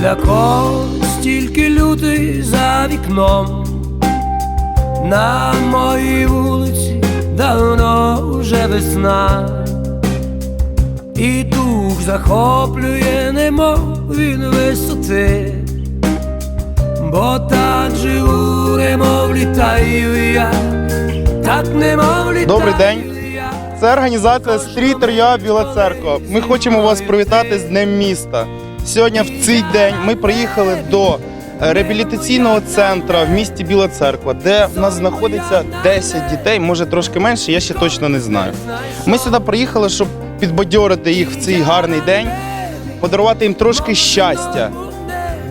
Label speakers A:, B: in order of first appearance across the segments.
A: для когось тільки лютий за вікном. На моїй вулиці давно вже весна, і дух захоплює, немов він висоти, бо так живу, немов літаю я, так немов літаю
B: Добрий день. Це організація Стріт Р'я Біла Церква. Ми хочемо вас привітати з Днем міста. Сьогодні в цей день ми приїхали до е, реабілітаційного центру в місті Біла Церква, де в нас знаходиться 10 дітей, може трошки менше, я ще точно не знаю. Ми сюди приїхали, щоб підбадьорити їх в цей гарний день, подарувати їм трошки щастя,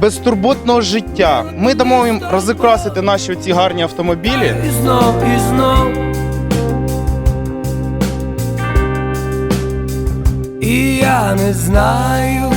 B: безтурботного життя. Ми дамо їм розікрасити наші ці гарні автомобілі.
A: І знов. І я не знаю,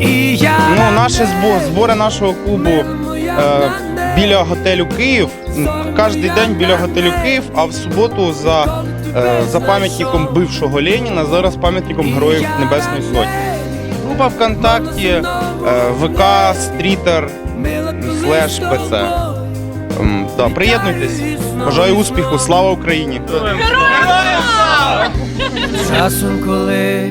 A: І я
B: Ну, наші збо- збори нашого клубу е, біля готелю Київ. Кожен день біля готелю Київ, а в суботу за, е, за пам'ятником бившого Леніна, зараз пам'ятником Героїв Небесної Сотні. Група ВКонтакті, е, ВК, Стрітер, слеш ПЦ. Ем, да, приєднуйтесь. Бажаю успіху, слава Україні!
A: Часом, коли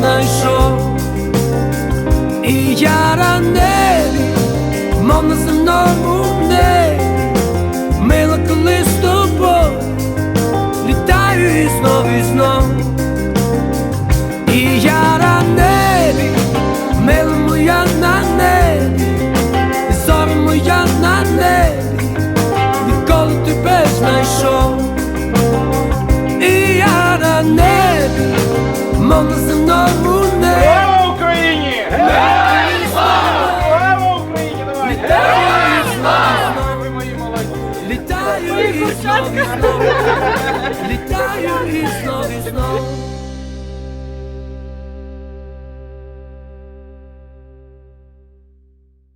A: знайшов. І я на небі, мов на земному небі, мов на земному небі.
B: Слава Україні! Слава Україні! Давай! Ви мої молодці!
A: Літаю і знову, і знов, літаю і знову, і знов.